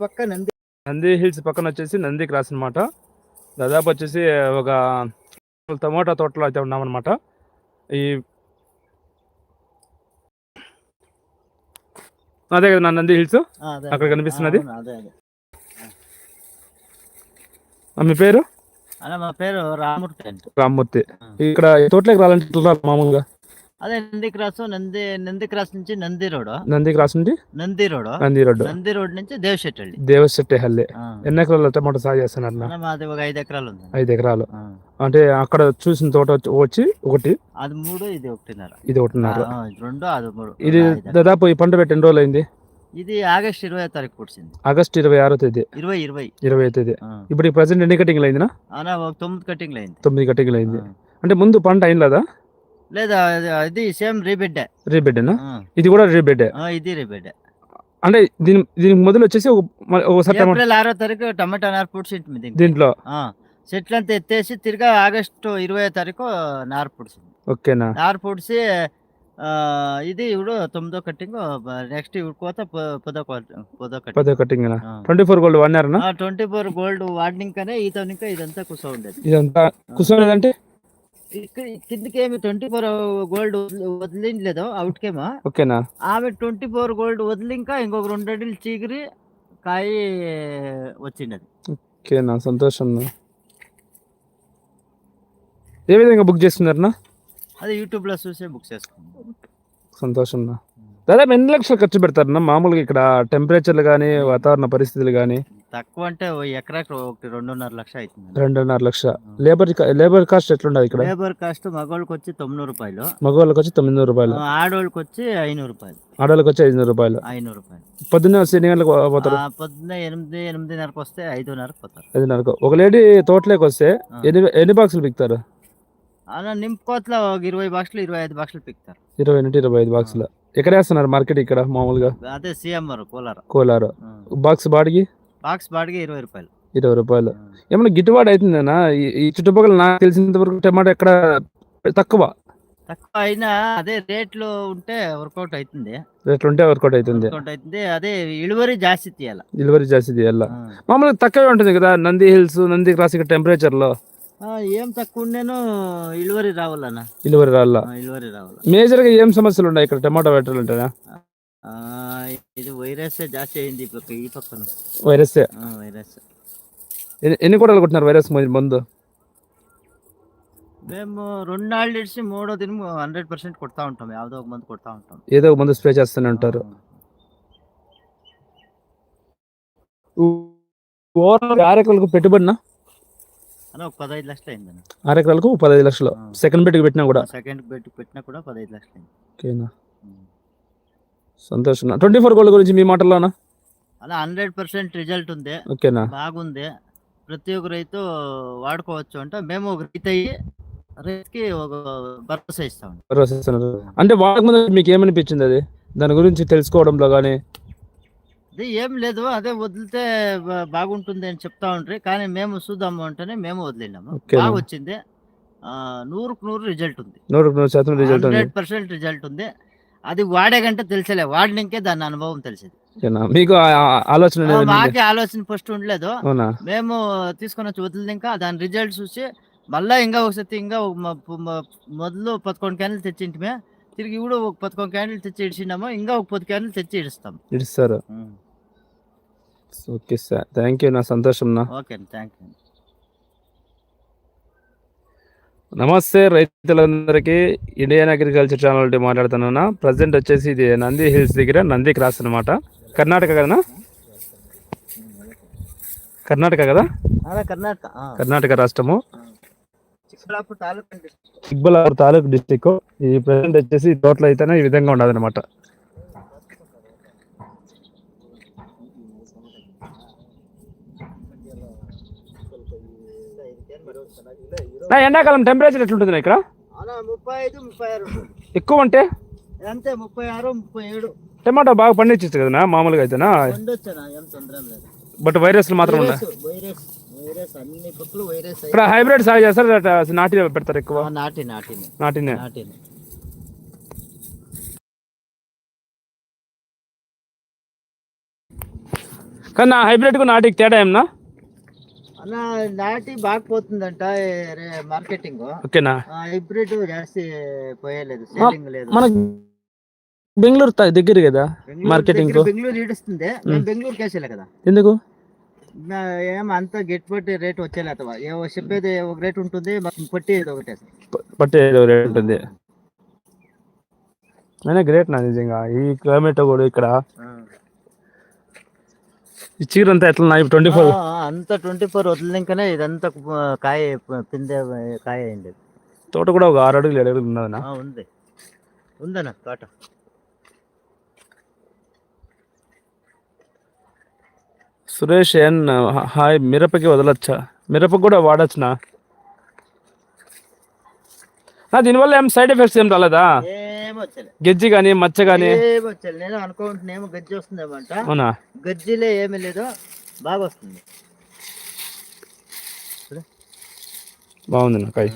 పక్క నంది నంది హిల్స్ పక్కన వచ్చేసి నంది క్రాస్ అనమాట దాదాపు వచ్చేసి ఒక టమోటా తోటలో అయితే ఉన్నామన్నమాట. ఈ అదే కదా నా నంది హిల్స్? అక్కడ. కనిపిస్తున్నది? మీ పేరు? మా పేరు రామూర్తి ఆ. ఇక్కడ తోటలోకి రావాలంటే మామూలుగా? అదే నంది క్రాస్ నంది నంది క్రాస్ నుంచి నంది రోడ్ నంది క్రాస్ నుండి? Nandi road Nandi road Nandi road నుంచి దేవశెట్టి హల్లి ఎన్ని ఎకరాలు టమాటో సాగు చేస్తున్నారు అన్న? మాది ఒక ఐదు ఎకరాలు ఉంది ఐదు ఎకరాలు. అంటే అక్కడ చూసిన తోట వచ్చి- ఒకటి. అది మూడు ఇది ఒకటిన్నర. ఇది ఒకటిన్నర. రెండు అది మూడు. ఇది. దాదాపు ఈ పంట పెట్టి ఎన్ని రోజులు అయింది? ఇది ఆగస్ట్ ఇరవై తారీఖు పుడిచింది ఆగస్ట్ ఇరవై ఆరో తేదీ. ఇరవై ఇరవై. ఇరవై తేదీ. ఇప్పుడు ఈ ప్రజెంట్ ఎన్ని కటింగ్లు అయిందినా తొమ్మిది కటింగ్లు అయింది. తొమ్మిది కటింగ్లు అయింది. అంటే ముందు పంట అయిన లేదా లేదా ఇది సేమ్ రీబిడ్డే రీబెడ్నా. ఇది కూడా రీబెడ్ ఇది రీబిడ్డే అంటే దీని దీనికి మొదలు వచ్చేసి ఒకసారి ఏప్రిల్ ఆరో తారీఖు టమాటా నారు పుడిచింది దీనికి. దీంట్లో? చెట్లు అంతా ఎత్తేసి తిరిగా ఆగస్టు ఇరవై తారీఖు నారు పుడిచింది ఓకేనా? నారు పుడిసి ఆ, ఇది ఇప్పుడు తొమ్మిదో కట్టింగ్ నెక్స్ట్ కోత పదో పదో కట్టింగ్. పదో cutting twenty four gold one అన్న ట్వంటీ ఫోర్ గోల్డ్ వాడినికనే ఈతో ఇదంతా కుస ఉండేది. ఇదంతా కుసోనేది అంటే ఇక్కడ కిందకి ఏమి ట్వంటీ ఫోర్ గోల్డ్ వదిలించలేదు అవుట్కేమో ఓకేనా? ఆమె ట్వంటీ ఫోర్ గోల్డ్ వదిలి ఇంకా ఇంకొక రెండు అడుగులు చీకిరి కాయ వచ్చిండది. ఓకేనా సంతోషం ఏ విధంగా బుక్ చేసుకున్నారన్నా? అది యూట్యూబ్లో చూసే బుక్ చేసుకున్నాం. సంతోషం దాదాపు ఎన్ని లక్షలు ఖర్చు పెడతారన్నా? మామూలుగా ఇక్కడ టెంపరేచర్లు కానీ వాతావరణ పరిస్థితులు కానీ తక్కువ అంటే ఓ ఎకరాకు ఒకటి రెండున్నర లక్ష అవుతుంది రెండున్నర లక్ష. లేబర్ లేబర్ కాస్ట్ ఎట్లుండదు ఇక్కడ? లేబర్ కాస్ట్ మగవాళ్ళకి వచ్చి తొమ్మిది రూపాయలు. మగవాళ్ళకి వచ్చి తొమ్మిది రూపాయలు. ఆడవాళ్ళకి వచ్చి ఐనూరు రూపాయలు. ఆడవాళ్ళకి వచ్చి ఐదు రూపాయలు. ఐనూరు రూపాయలు. పొద్దున్నే ఎన్ని గంటలకు పోతారు? పొద్దున్న ఎనిమిది ఎనిమిదిన్నరకు వస్తే ఐదున్నరకు పోతారు. ఐదున్నరకు. ఒక లేడీ తోటలోకి వస్తే. ఎన్ని ఎన్ని బాక్సులు పిక్తారు? అలా నింపుకోతలో ఒక ఇరవై బాక్సులు ఇరవై ఐదు బాక్సులు పిక్తారు. ఇరవై నుండి ఇరవై ఐదు బాక్సులు. ఎక్కడ వేస్తున్నారు మార్కెట్ ఇక్కడ మామూలుగా? అదే సీఎంఆర్ కోలార. కోలారు. బాక్స్ బాడికి బాక్స్ బాడిగ ఇరవై రూపాయలు. ఇరవై రూపాయలు. ఏమైనా గిట్టుబాటు అవుతుందేనా ఈ చుట్టుపక్కల నాకు తెలిసినంత వరకు టమాటా ఎక్కడ తక్కువ? తక్కువ అయినా అదే రేట్లు ఉంటే వర్కౌట్ అవుతుంది రేట్లు ఉంటే వర్కౌట్ అవుతుంది అదే ఇలువరి జాస్తి తీయాలి. ఇలివరీ జాస్తి తీయాల. మామూలు తక్కువే ఉంటుంది కదా నంది హిల్స్ నంది క్రాస్ టెంపరేచర్లో ఏం తక్కువ ఉండేను ఇలువరి రావాలన్నా. ఇలువరి రావాలా? ఇలువరి రావాలా. మేజర్గా ఏం సమస్యలు ఉన్నాయి ఇక్కడ టమాటా పెట్టాలంటేనా ఇది వైరస్ జాస్తి అయింది ఈ పక్క ఈ పక్కన. వైరస్? వైరస్. ఎన్ని- కూడా కొట్టినారు వైరస్ మందు? మేము రెండు నాళ్ళు ఇడిచి మూడో దినం హండ్రెడ్ పర్సెంట్ కొడతా ఉంటాం యావదో ఒక మంది కొడతా ఉంటాం. ఏదో ఒక మందు స్ప్రే చేస్తూనే ఉంటారు. ఓవరాల్ ఆరు ఎకరాలకు పెట్టుబడినా ఒక పదహైదు లక్షలు అయింది ఆరు ఎకరాలకు పదహైదు లక్షలు. సెకండ్ బెట్కి పెట్టినా కూడా? సెకండ్ పెట్టి పెట్టినా కూడా పదహైదు లక్షలు అయింది. ఓకేనా? సంతోషం. ట్వంటీ ఫోర్ గోల్డ్ గురించి మీ మాటల్లోనా అలా హండ్రెడ్ పర్సెంట్ రిజల్ట్ ఉంది. ఓకేనా? బాగుంది. ప్రతి ఒక్క రైతు వాడుకోవచ్చు అంటే. మేము ఒక రైతు అయ్యి రైతుకి ఒక భరోసా ఇస్తాం. భరోసా ఇస్తున్నారు. అంటే వాడక ముందు మీకు ఏమనిపించింది అది? దాని గురించి తెలుసుకోవడంలో కానీ అది ఏం లేదు. అదే వదిలితే బాగుంటుంది అని చెప్తా ఉంటారు కానీ మేము చూద్దాము అంటేనే మేము వదిలినాము. బాగా వచ్చింది. నూరుకు నూరు రిజల్ట్ ఉంది. నూరు నూరు శాతం రిజల్ట్ హండ్రెడ్ పర్సెంట్ రిజల్ట్ ఉంది. అది వాడే గంటే తెలిసలే. వాడినికే దాని అనుభవం తెలిసింది. మీకు ఆలోచన? మాకే ఆలోచన ఫస్ట్ ఉండలేదు. మేము తీసుకొని వచ్చి వదిలింది ఇంకా. దాని రిజల్ట్ చూసి మళ్ళా ఇంకా ఒకసారి ఇంకా మొదలు పదకొండు క్యాన్లు తెచ్చింటిమే. తిరిగి ఇప్పుడు ఒక పదకొండు క్యాన్లు తెచ్చి ఇడిచినాము. ఇంకా ఒక పది క్యాన్లు తెచ్చి ఇడుస్తాం. ఇస్తారు ఓకే సార్. థ్యాంక్ యూ నా సంతోషం నా. ఓకే థ్యాంక్ యూ నమస్తే రైతులందరికీ ఇండియన్ అగ్రికల్చర్ ఛానల్ నుండి మాట్లాడుతున్నాను. ప్రజెంట్ వచ్చేసి ఇది నంది హిల్స్ దగ్గర నంది క్రాస్ అన్నమాట. కర్ణాటక కదా కర్ణాటక కదా? కర్ణాటక రాష్ట్రము. చిక్బలాపూర్ తాలూకు డిస్టిక్. ఈ ప్రజెంట్ వచ్చేసి తోటలో అయితేనే ఈ విధంగా ఉండదు అనమాట ఎండాకాలం టెంపరేచర్ ఎట్లుంటుంది ఇక్కడ? అలా ముప్పై ఐదు ముప్పై ఆరు. ఎక్కువ అంటే? అంతే ముప్పై ఆరు ముప్పై ఏడు. టమాటా బాగా పండించచ్చు కదా మామూలుగా అయితేనా? బట్ వైరస్లు మాత్రం ఇక్కడ హైబ్రిడ్ సాగు చేస్తారు? నాటి పెడతారు ఎక్కువ? నాటి నాటిని. నాటినే. నాటిని. కానీ నా హైబ్రిడ్కు నాటికి తేడా ఏమన్నా? పోతుందంట మార్కెటింగ్. ఓకేనా? హైబ్రిడ్ పోయలేదు సేలింగ్ లేదు. మన బెంగళూరు దగ్గర కదా కు? బెంగళూరు ఈడుస్తుంది బెంగళూరు కేసేలే కదా. ఎందుకు? ఏం అంత గిట్టుబట్టి రేట్ వచ్చేలేదు ఏవో చెప్పేది ఒక రేట్ ఉంటుంది మాకు పట్టేది ఒకటే. ప- పట్టే రేట్ ఉంటుంది. అయినా గ్రేట్ నా నిజంగా. ఈ క్లైమేట్ కూడా ఇక్కడ ఈ చీర అంతా ఎట్లా ట్వంటీ ఫోర్ అంత ట్వంటీ ఫోర్ వదిలినాకనే ఇదంతా కాయ పిందె కాయ అయింది. తోట కూడా ఒక ఆరు అడుగులు ఏడు అడుగులు ఉన్నదన్న? ఉంది. ఉందన్న తోట. సురేష్ ఎన్ హాయ్ మిరపకి వదలచ్చా? మిరపకి కూడా వాడచ్చునా? దీనివల్ల ఏం సైడ్ ఎఫెక్ట్స్ ఏం రాలేదా? గెజ్జి కానీ మచ్చ కానీ ఏం వచ్చలే నేను అనుకుంటున్నామో గజ్జి వస్తుందేమంట. అవునా? గజ్జిలే ఏమీ లేదు బాగా వస్తుంది. బాగుంది నా కాయ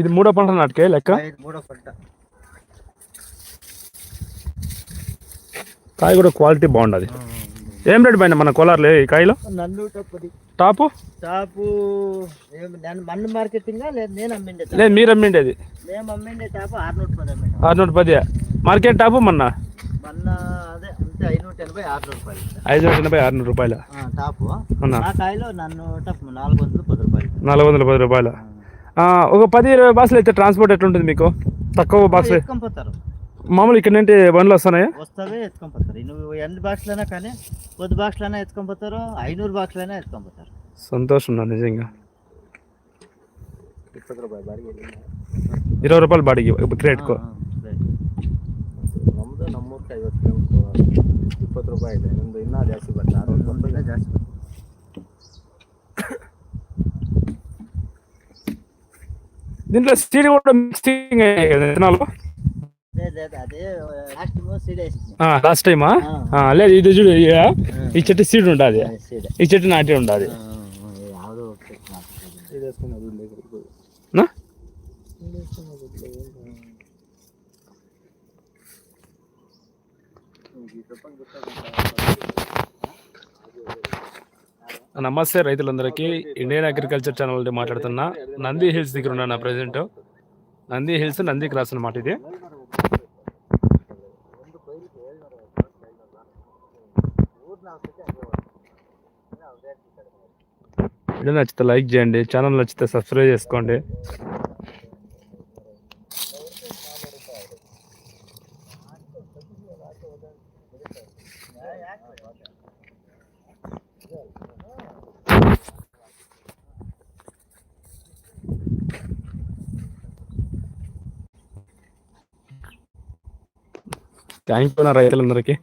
ఇది మూడో పంట నాటికే లెక్క? మూడో పంట. కాయ కూడా క్వాలిటీ బాగుండదు. ఏం రేట్ పైన మన కోలార్లే ఈ కాయలో? టాపు? టాపు మన్ను మార్కెటింగా లేదు మీరు అమ్మిండేది. మేము అమ్మిండే టాపు ఆరునూట పది మార్కెట్ టాపు మొన్న? ఐదు వందల ఎనభై ఆరునూరు రూపాయలు నాలుగు వందలు పది రూపాయలు ఒక పది ఇరవై బాక్సులు అయితే ట్రాన్స్పోర్ట్ ఎట్లుంటుంది మీకు? తక్కువ బాక్స్? మామూలు ఇక్కడ నుండి బండ్లు వస్తున్నాయా వస్తావే ఎత్తుకొని పోతారు నువ్వు ఎన్ని బాక్స్లైనా కానీ కొద్ది బాక్స్లైనా ఎత్తుకొని పోతారు ఐనూరు బాక్స్లైనా ఎత్తుకొని పోతారు సంతోషం నా నిజంగా ఇరవై రూపాయలు బాడికి క్రేట్కు ఆ, ఆ, రైట్. ನಮ್ದು ನಮ್ಮೂರ್ಗೆ ಐವತ್ತು ಕಿಲೋಮೀಟರ್ ಇಪ್ಪತ್ತು ರೂಪಾಯಿ ಇದೆ ನಮ್ದು ಇನ್ನೂ ಜಾಸ್ತಿ ಬರ್ತದೆ ಅರವತ್ತು ಒಂದಿನ ಜಾಸ್ತಿ దీంట్లో సీడ్ కూడా మిక్సింగ్ అయ్యాయి కదా విత్తనాలు అదే అదే అదే లాస్ట్ టైమా లేదు ఇది చూడు ఈ చెట్టు సీడ్ ఉండాలి ఈ చెట్టు నాటి ఉండాలి నమస్తే రైతులందరికీ. ఇండియన్ అగ్రికల్చర్ ఛానల్ నుండి మాట్లాడుతున్నా నంది హిల్స్ దగ్గర ఉన్నా present Nandi hills Nandi cross అనమాట ఇది. వీడియో నచ్చితే లైక్ చేయండి ఛానల్ నచ్చితే సబ్స్క్రైబ్ చేసుకోండి. థ్యాంక్ యూ నా రైతులందరికీ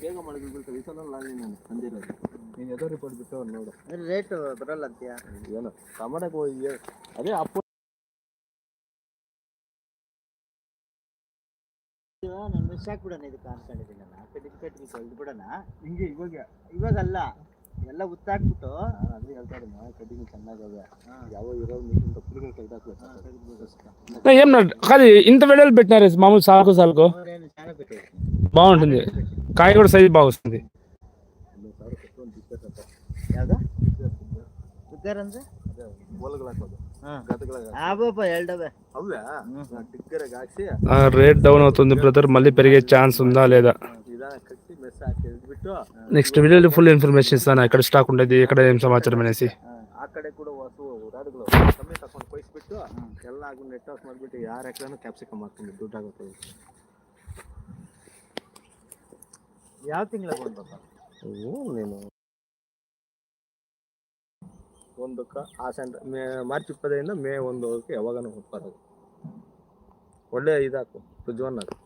ಬೇಗ ಮಳೆ ಬೀಳ್ತದೆ ಈ ಸಲ ಲಾಗಿ ನಾನು ಅಂದಿರೋದು ನೀನು ಎದೋ ರಿಪೋರ್ಟ್ ಬಿಟ್ಟು ನೋಡು ರೇಟ್ ಬರಲ್ಲ ಅಂತೀಯ ಏನು ಟಮಾಟಕ್ಕೆ ಹೋಗಿ ಅದೇ ಅಪ್ಪ ನಾನು ಮಿಸ್ ಹಾಕ್ಬಿಡೋಣ ಇದಕ್ಕೆ ಅನ್ಕೊಂಡಿದ್ದೀನಿ ನಾನು ಆ ಕಡೆ ಈ ಕಡೆ ಇದು ಬಿಡೋಣ ಹಿಂಗೆ ಇವಾಗ ಇವಾಗಲ್ಲ ಎಲ್ಲ ಉತ್ತಾಕ್ಬಿಟ್ಟು ನಾನು ಅದೇ ಹೇಳ್ತಾ ಇದ್ದೀನಿ ಮಳೆ ಕಡ್ಡಿನೂ ಚೆನ್ನಾಗವೆ ಯಾವ ಇರೋ ನೀರಿನ ತಪ್ಪಲಿಗೆ ತೆಗ್ದಾಕ್ಬೇಕು ఏం నా- కాదు ఇంత వెడలు పెట్టినారు మామూలు సాగు సాలుకు ಅವರೇನು ಚೆನ್ನಾಗಿ ಬಿಟ್ಟು బాగుంటుంది కాయ కూడా సైజ్ బాగా వస్తుంది ಹನ್ನೊಂದು ಸಾವಿರ ಕೊಟ್ಟು ಒಂದು ಟಿಕೆಟ್ ಅಂತ ಯಾವ್ದು ಸುಗ್ಗರ್ ಅಂದ್ರೆ ಅದೇ ಬೋಲ್ಗಳು ಹಾಕೋದು ಹಾಂ ಗದ್ದೆಗಳಿಗೆ ಆಬಪ್ಪ ಎರಡವೆ ಅವೇ ಟಿಕ್ಕರಿಗೆ ಹಾಕ್ಸಿ రేట్ డౌన్ అవుతుంది బ్రదర్ మళ్ళీ పెరిగే ఛాన్స్ ఉందా లేదా ನಿಧಾನ ಕಟ್ಟಿ ಮೆಸ್ ಹಾಕಿ ಇದ್ಬಿಟ್ಟು నెక్స్ట్ వీడియోలో ఫుల్ ఇన్ఫర్మేషన్ ఇస్తాను ఎక్కడ స్టాక్ ఉండేది ఎక్కడ ఏం సమాచారం అనేసి ಆ ಕಡೆ ಕೂಡ ಹೊಸು ರಾಡುಗಳು ಕಮ್ಮಿ ತಕೊಂಡು ಕೊಯ್ಸ್ಬಿಟ್ಟು ಎಲ್ಲ ಆಗಿ ನೆಟ್ ಹಾಕಿ ಮಾಡ್ಬಿಟ್ಟು ಯಾರ ಎಕರೆನೂ ಕ್ಯಾಪ್ಸಿಕಮ್ ಹಾಕೊಂಡು ದುಡ್ಡು ಆಗುತ್ತೆ ಯಾವ ತಿಂಗಳ ಬಂದಪ್ಪ ಹ್ಞೂ ನೀನು ಒಂದಕ್ಕೆ ಆ ಸೆಂಟ್ರ್ ಮೇ ಮಾರ್ಚ್ ಇಪ್ಪತ್ತೈದಿಂದ ಮೇ ಒಂದುವರೆಗೆ ಯಾವಾಗನೂ ಉತ್ಪಾದನೆ ಒಳ್ಳೆ ಇದಾಕು ಪ್ರಜ್ವನ್ ಅದು